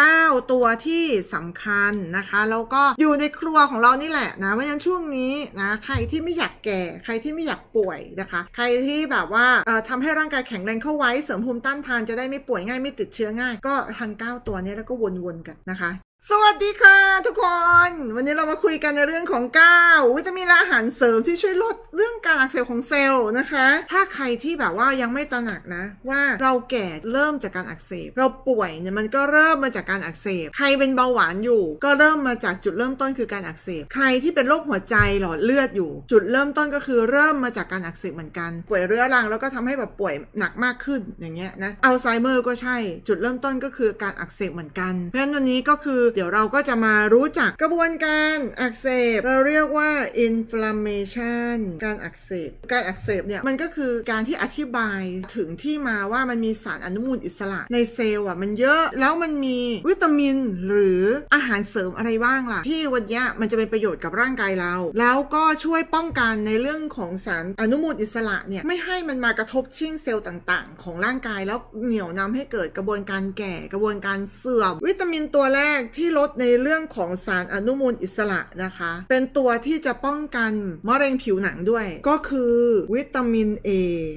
9 ตัวที่สำคัญนะคะแล้วก็อยู่ในครัวของเรานี่แหละนะเพราะฉะนั้นช่วงนี้นะใครที่ไม่อยากแก่ ใครที่ไม่อยากป่วยนะคะ ใครที่แบบว่าเอ่อทำให้ร่างกายแข็งแรงเข้าไว้เสริมภูมิต้านทานจะได้ไม่ป่วยง่ายไม่ติดเชื้อง่าย ก็ทั้ง9ตัวนี้แล้วก็วนๆกันนะคะ สวัสดีค่ะทุกคน วันนี้เรามาคุยกันในเรื่องของ9วิตามินและอาหารเสริมที่ช่วยลดเรื่องการอักเสบของเซลล์นะคะ ถ้าใครที่แบบว่ายังไม่ตระหนักนะ ว่าเราแก่เริ่มจากการอักเสบ เราป่วยเนี่ยมันก็เริ่มมาจากการอักเสบ ใครเป็นเบาหวานอยู่ ก็เริ่มมาจากจุดเริ่มต้นคือการอักเสบ ใครที่เป็นโรคหัวใจหลอดเลือดอยู่ จุดเริ่มต้นก็คือเริ่มมาจากการอักเสบเหมือนกัน ป่วยเรื้อรังแล้วก็ทำให้แบบป่วยหนักมากขึ้นอย่างเงี้ยนะอัลไซเมอร์ก็ใช่ จุดเริ่มต้นก็คือการอักเสบเหมือนกัน เพราะฉะนั้นวันนี้ก็คือเดี๋ยวเราก็จะมารู้จักกระบวนการอักเสบ เราเรียกว่า inflammation การอักเสบ การอักเสบเนี่ยมันก็คือการที่อธิบายถึงที่มาว่ามันมีสารอนุมูลอิสระในเซลล์อะมันเยอะแล้วมันมีวิตามินหรืออาหารเสริมอะไรบ้างล่ะ ที่วันนี้มันจะเป็นประโยชน์กับร่างกายเรา แล้วก็ช่วยป้องกันในเรื่องของสารอนุมูลอิสระเนี่ยไม่ให้มันมากระทบชิ่งเซลล์ต่างๆ ของร่างกายแล้วเหนี่ยวนำให้เกิดกระบวนการแก่กระบวนการเสื่อม วิตามินตัวแรกที่ลดในเรื่องของสารอนุมูลอิสระนะคะ เป็นตัวที่จะป้องกันมะเร็งผิวหนังด้วย ก็คือวิตามิน A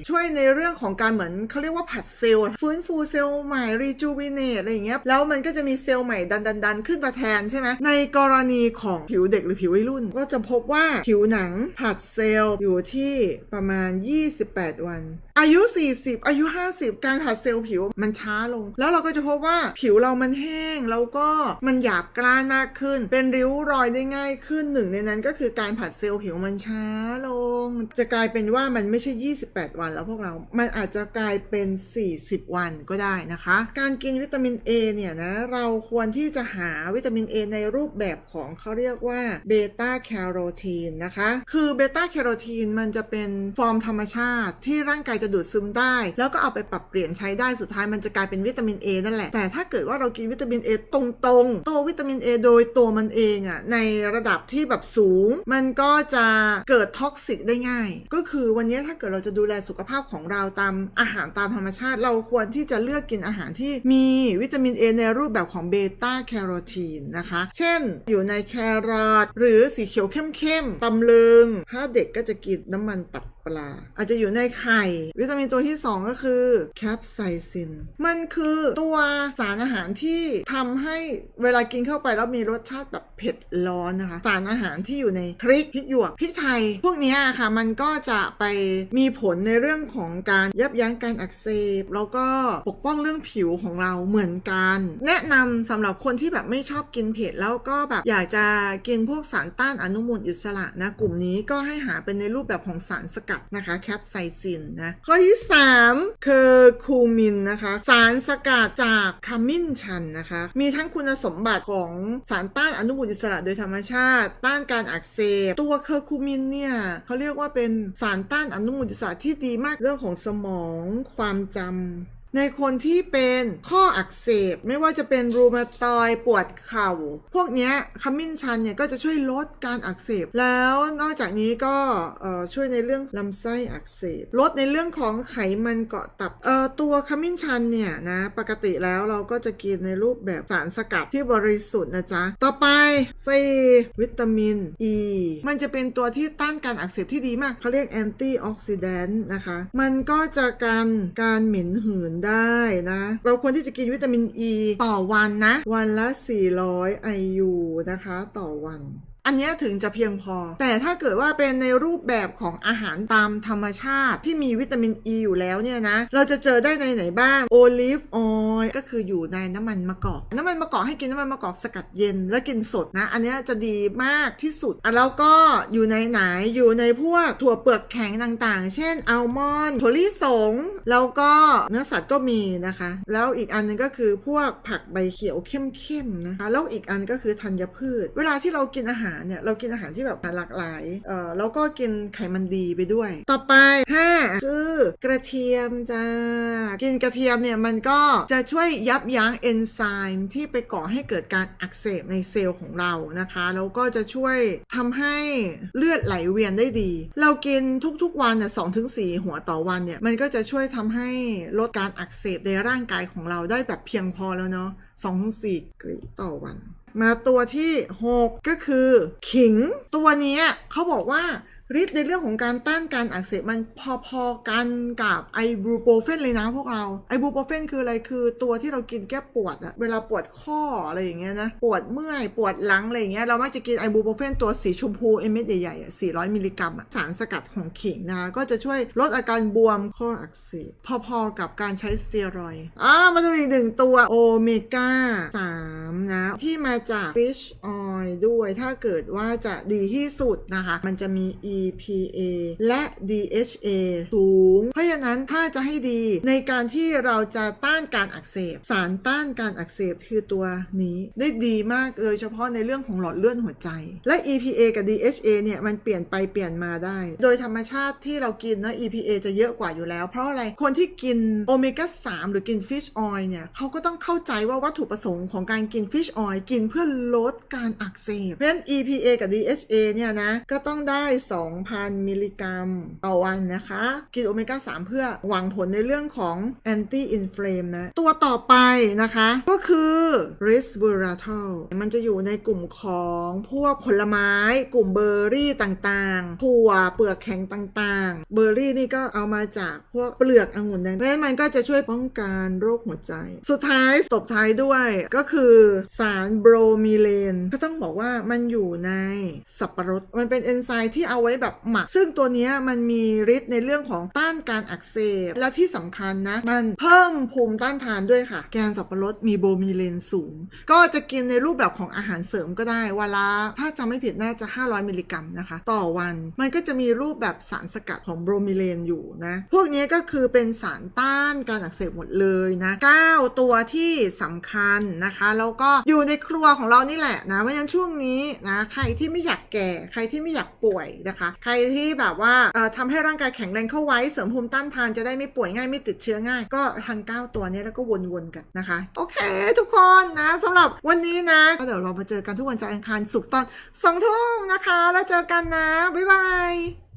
ช่วยในเรื่องของการเหมือนเขาเรียกว่าผัดเซลล์ฟื้นฟูเซลล์ใหม่รีจูวิเนตอะไรอย่างเงี้ยแล้วมันก็จะมีเซลล์ใหม่ดันดันดันขึ้นมาแทนใช่ไหมในกรณีของผิวเด็กหรือผิววัยรุ่น ก็จะพบว่าผิวหนังผัดเซลล์อยู่ที่ประมาณ 28 วัน อายุ 40 อายุ 50 การผัดเซลล์ผิวมันช้าลง แล้วเราก็จะพบว่าผิวเรามันแห้งแล้วก็มันันหยาบกร้านมากขึ้น เป็นริ้วรอยได้ง่ายขึ้นหนึ่งในนั้นก็คือการผัดเซลล์ผิวมันช้าลง จะกลายเป็นว่ามันไม่ใช่ 28 วันแล้วพวกเรา มันอาจจะกลายเป็น 40 วันก็ได้นะคะ การกินวิตามิน A เนี่ยนะ เราควรที่จะหาวิตามิน A ในรูปแบบของเขาเรียกว่าเบต้าแคโรทีนนะคะ คือเบต้าแคโรทีนมันจะเป็นฟอร์มธรรมชาติที่ร่างกายจะดูดซึมได้ แล้วก็เอาไปปรับเปลี่ยนใช้ได้สุดท้ายมันจะกลายเป็นวิตามิน A นั่นแหละ แต่ถ้าเกิดว่าเรากินวิตามิน A ตรงตัววิตามิน A โดยตัวมันเองอะในระดับที่แบบสูง มันก็จะเกิดท็อกซิกได้ง่าย ก็คือวันนี้ถ้าเกิดเราจะดูแลสุขภาพของเราตามอาหารตามธรรมชาติ เราควรที่จะเลือกกินอาหารที่มีวิตามิน A ในรูปแบบของเบต้าแคโรทีนนะคะ เช่น อยู่ในแครอทหรือสีเขียวเข้มๆตำลึง ถ้าเด็กก็จะกินน้ำมันตับปลา อาจจะอยู่ในไข่ วิตามินตัวที่ 2 ก็คือแคปไซซิน มันคือตัวสารอาหารที่ทำให้เวลากินเข้าไปแล้วมีรสชาติแบบเผ็ดร้อนนะคะ สารอาหารที่อยู่ในพริกพริกหยวกพริกไทย พวกนี้ค่ะมันก็จะไปมีผลในเรื่องของการยับยั้งการอักเสบแล้วก็ปกป้องเรื่องผิวของเราเหมือนกัน แนะนำสำหรับคนที่แบบไม่ชอบกินเผ็ดแล้วก็แบบอยากจะกินพวกสารต้านอนุมูลอิสระนะกลุ่มนี้ก็ให้หาเป็นในรูปแบบของสารสกัดนะคะแคปไซซินนะข้อที่ 3 คือคูมินนะคะสารสกัดจากขมิ้นชันนะคะ มีทั้งคุณสมบัติของสารต้านอนุมูลอิสระโดยธรรมชาติ ต้านการอักเสบตัวเคอร์คูมินเนี่ยเขาเรียกว่าเป็นสารต้านอนุมูลอิสระที่ดีมากเรื่องของสมองความจำ ในคนที่เป็นข้ออักเสบ ไม่ว่าจะเป็นรูมาตอยปวดเข่า พวกนี้ขมิ้นชันเนี่ยก็จะช่วยลดการอักเสบ แล้วนอกจากนี้ก็ช่วยในเรื่องลำไส้อักเสบ ลดในเรื่องของไขมันเกาะตับตัวขมิ้นชันเนี่ยนะ ปกติแล้วเราก็จะกินในรูปแบบสารสกัดที่บริสุทธิ์นะจ๊ะ ต่อไป4วิตามิน E มันจะเป็นตัวที่ต้านการอักเสบที่ดีมากเขาเรียกแอนตี้ออกซิแดนต์นะคะ มันก็จะกันการเหม็นหืนได้นะ เราควรที่จะกินวิตามิน E ต่อวันนะ วันละ 400 IU นะคะ ต่อวัน อันนี้ถึงจะเพียงพอ แต่ถ้าเกิดว่าเป็นในรูปแบบของอาหารตามธรรมชาติที่มีวิตามินอ e ีอยู่แล้วเนี่ยนะ เราจะเจอได้ในไหนบ้างโอลิฟออยล์ก็คืออยู่ในน้ำมันมะกอก น้ำมันมะกอกให้กินน้ำมันมะกอกสกัดเย็นแล้วกินสดนะ อันนี้จะดีมากที่สุดอะแล้วก็อยู่ในไหนอยู่ในพวกถั่วเปลือกแข็งต่างๆ เช่นอัลมอนด์ถั่วลิสง แล้วก็เนื้อสัตว์ก็มีนะคะ แล้วอีกอันหนึงก็คือพวกผักใบเขียวเข้มๆนะคะแล้วอีกอันก็คือธัญพืช เวลาที่เรากินอาหารเนี่ยเรากินอาหารที่แบบหลากหลายเอ่อแล้วก็กินไขมันดีไปด้วย ต่อไป 5 คือกระเทียมจ้ากินกระเทียมเนี่ยมันก็จะช่วยยับยั้งเอนไซม์ที่ไปก่อให้เกิดการอักเสบในเซลล์ของเรานะคะแล้วก็จะช่วยทำให้เลือดไหลเวียนได้ดี เรากินทุกๆวันเนี่ยสองถึงสี่หัวต่อวันเนี่ยมันก็จะช่วยทำให้ลดการอักเสบในร่างกายของเราได้แบบเพียงพอแล้วเนาะ2-4กรีต่อวัน มาตัวที่ 6 ก็คือ ขิง ตัวนี้เขาบอกว่า ฤทธิ์ในเรื่องของการต้านการอักเสบมันพอๆกันกับไอบูโปรเฟนเลยนะพวกเราไอบูโปรเฟนคืออะไรคือตัวที่เรากินแก้ปวดอะเวลาปวดข้ออะไรอย่างเงี้ยนะปวดเมื่อยปวดหลังอะไรอย่างเงี้ยเรามักจะกินไอบูโปรเฟนตัวสีชมพูเอเม็ดใหญ่ๆอะ400 มิลลิกรัมอะสารสกัดของขิงนะก็จะช่วยลดอาการบวมข้ออักเสบพอๆกับการใช้สเตียรอยอ่ามาดูอีกหนึ่งตัวโอเมก้า3นะที่มาจาก fish oil ด้วยถ้าเกิดว่าจะดีที่สุดนะคะ มันจะมี EPA และ DHA สูง เพราะฉะนั้นถ้าจะให้ดีในการที่เราจะต้านการอักเสบ สารต้านการอักเสบคือตัวนี้ได้ดีมากโดยเฉพาะในเรื่องของหลอดเลือดหัวใจ และ EPA กับ DHA เนี่ยมันเปลี่ยนไปเปลี่ยนมาได้ โดยธรรมชาติที่เรากินนะ EPA จะเยอะกว่าอยู่แล้ว เพราะอะไร คนที่กินโอเมก้า3หรือกิน fish oil เนี่ยเขาก็ต้องเข้าใจว่าวัตถุประสงค์ของการกิน fish oil กินเพื่อลดการอักเสบ เพราะฉะนั้น EPA กับ DHA เนี่ยนะก็ต้องได้2,000 มิลลิกรัมต่อวันนะคะ กินโอเมก้า 3 เพื่อหวังผลในเรื่องของ anti inflame นะ ตัวต่อไปนะคะ ก็คือ resveratrol มันจะอยู่ในกลุ่มของพวกผลไม้ กลุ่มเบอร์รี่ต่างๆถั่วเปลือกแข็งต่างๆ เบอร์รี่นี่ก็เอามาจากพวกเปลือกองุ่นแดงเพราะฉะนั้นมันก็จะช่วยป้องกันโรคหัวใจ สุดท้ายตบท้ายด้วยก็คือสารโบรมีเลน ก็ต้องบอกว่ามันอยู่ในสับปะรด มันเป็นเอนไซม์ที่เอาไว้แบบหมัก ซึ่งตัวนี้มันมีฤทธิ์ในเรื่องของต้านการอักเสบ และที่สำคัญนะ มันเพิ่มภูมิต้านทานด้วยค่ะ แกนสับปะรดมีโบรมีเลนสูง ก็จะกินในรูปแบบของอาหารเสริมก็ได้เวลาถ้าจำไม่ผิดน่าจะ 500 มิลลิกรัมนะคะ ต่อวัน มันก็จะมีรูปแบบสารสกัดของโบรมีเลนอยู่นะ พวกนี้ก็คือเป็นสารต้านการอักเสบหมดเลยนะ9ตัวที่สำคัญนะคะแล้วก็อยู่ในครัวของเรานี่แหละนะเพราะฉะนั้นช่วงนี้นะใครที่ไม่อยากแก่ ใครที่ไม่อยากป่วยนะคะใครที่แบบว่าทำให้ร่างกายแข็งแรงเข้าไว้เสริมภูมิต้านทานจะได้ไม่ป่วยง่ายไม่ติดเชื้อง่าย ก็ทาง 9 ตัวนี้แล้วก็วนๆกันนะคะ โอเค ทุกคนนะสำหรับวันนี้นะก็เดี๋ยวเรามาเจอกันทุกวันจันทร์อังคารศุกร์ตอนสองทุ่มนะคะ แล้วเจอกันนะ บ๊ายบาย